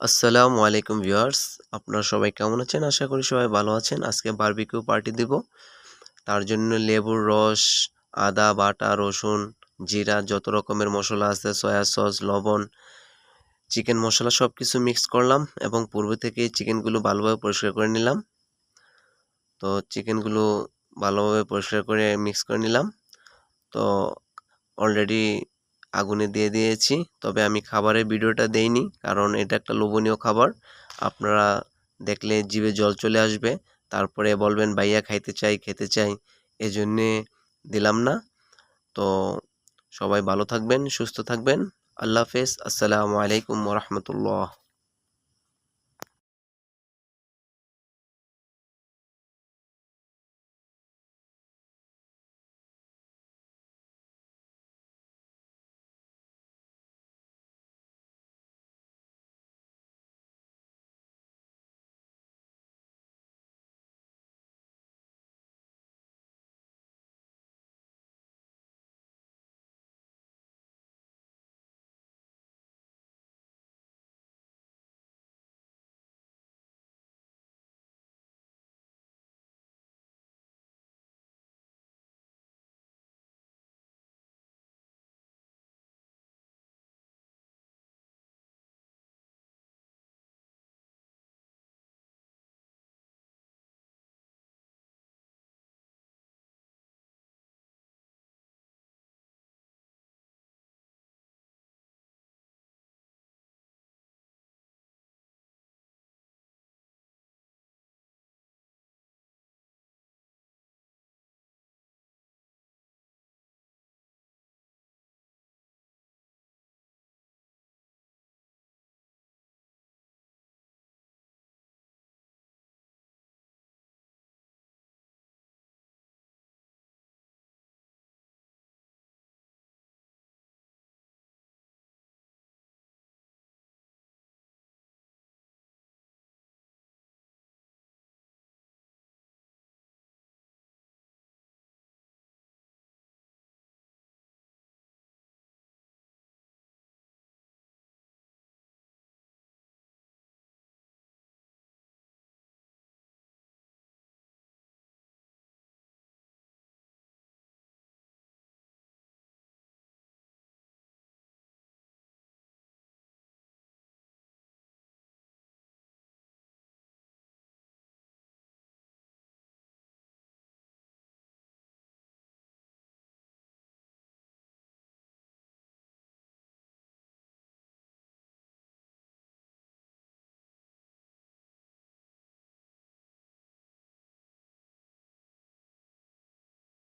আসসালামু আলাইকুম ভিউয়ার্স। আপনারা সবাই কেমন আছেন? আশা করি সবাই ভালো আছেন। আজকে বারবিকিউ পার্টি দিব। তার জন্য লেবুর রস, আদা, বাটা, রসুন, জিরা, যত রকমের মশলা আছে সয়া সস লবণ চিকেন মশলা সব কিছু মিক্স করলাম এবং পূর্বে থেকে চিকেনগুলো ভালোভাবে পরিষ্কার করে নিলাম। তো চিকেনগুলো ভালোভাবে পরিষ্কার করে মিক্স করে নিলাম। তো অলরেডি আগুনে দিয়ে দিয়েছি। তবে আমি খাবারের ভিডিওটা দেইনি, কারণ এটা একটা লোভনীয় খাবার। আপনারা দেখলে জিভে জল চলে আসবে। তারপরে বলবেন, ভাইয়া, খাইতে চাই, খেতে চাই। এজন্যে দিলাম না। তো সবাই ভালো থাকবেন, সুস্থ থাকবেন। আল্লাহ হাফেজ। আসসালামু আলাইকুম রহমতুল্লাহ।